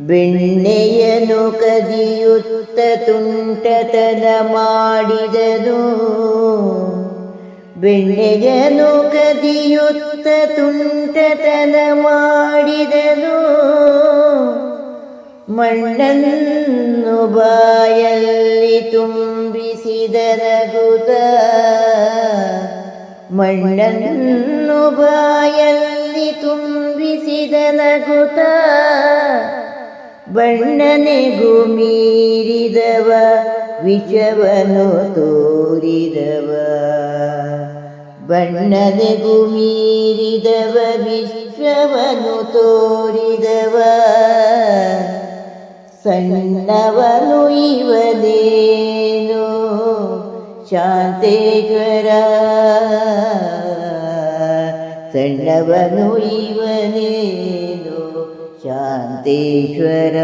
ಬೆಣ್ಣೆಯನು ಕದಿಯುತ್ತ ತುಂಟತನ ಮಾಡಿದನು. ಬೆಣ್ಣೆಯನು ಕದಿಯುತ್ತ ತುಂಟತನ ಮಾಡಿದನು. ಮಣ್ಣನ್ನು ಬಾಯಲ್ಲಿ ತುಂಬಿಸಿದ ನಗುತ ಮಣ್ಣನ್ನು ಬಾಯಲ್ಲಿ ತುಂಬಿಸಿದ ನಗುತ್ತ ಬಣ್ಣನೆಗೂ ಮೀರಿದವ ವಿಷವನು ತೋರಿದವ. ಬಣ್ಣನೆಗೂ ಮೀರಿದವ ವಿಶ್ವವನು ತೋರಿದವ. ಸಣ್ಣವನು ಇವನೇನು? ಶಾಂತೇಶ್ವರ. ಸಣ್ಣವನು ಇವನೇನು? ಶಾಂತೇಶ್ವರ